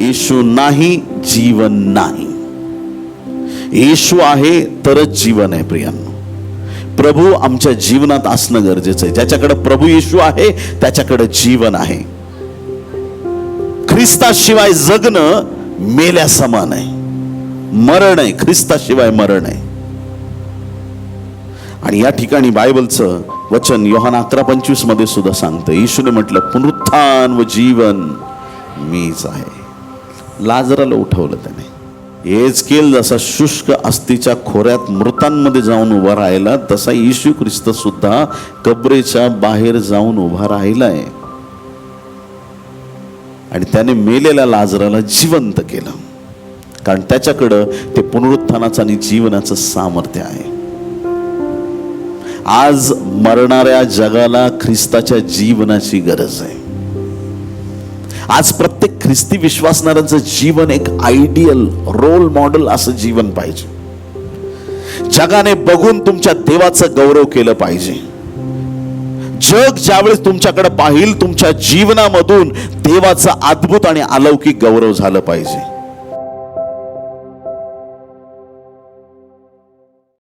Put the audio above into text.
येशू नाही जीवन नाही. येशू आहे तरच जीवन आहे प्रियांनो. प्रभू आमच्या जीवनात असणं गरजेचं आहे. ज्याच्याकडे प्रभू येशू आहे त्याच्याकडे जीवन आहे. ख्रिस्ताशिवाय जगणं मेल्या समान आहे. मरण आहे ख्रिस्ताशिवाय मरण आहे. आणि या ठिकाणी बायबलचं वचन योहान अकरा पंचवीसमध्ये सुद्धा सांगतं. येशूने म्हटलं पुनरुत्थान व जीवन मीच आहे. लाजराला उठवलं त्याने. केल जसा शुष्क अस्तीच्या खोऱ्यात मृतांमध्ये जाऊन उभा राहिला तसा येशू ख्रिस्त सुद्धा कबरेच्या बाहेर जाऊन उभा राहिलाय. आणि त्याने मेलेल्या लाजराला जिवंत केलं. कारण त्याच्याकडं ते पुनरुत्थानाचं आणि जीवनाचं सामर्थ्य आहे. आज मरणाऱ्या जगाला ख्रिस्ताच्या जीवनाची गरज आहे. आज प्रत्येक ख्रिस्ती विश्वासणाऱ्यांचं जीवन एक आयडियल रोल मॉडेल असं जीवन पाहिजे. जगाने बघून तुमच्या देवाचं गौरव केलं पाहिजे. जग ज्यावेळेस तुमच्याकडे पाहिल तुमच्या जीवनामधून देवाचं अद्भुत आणि अलौकिक गौरव झालं पाहिजे.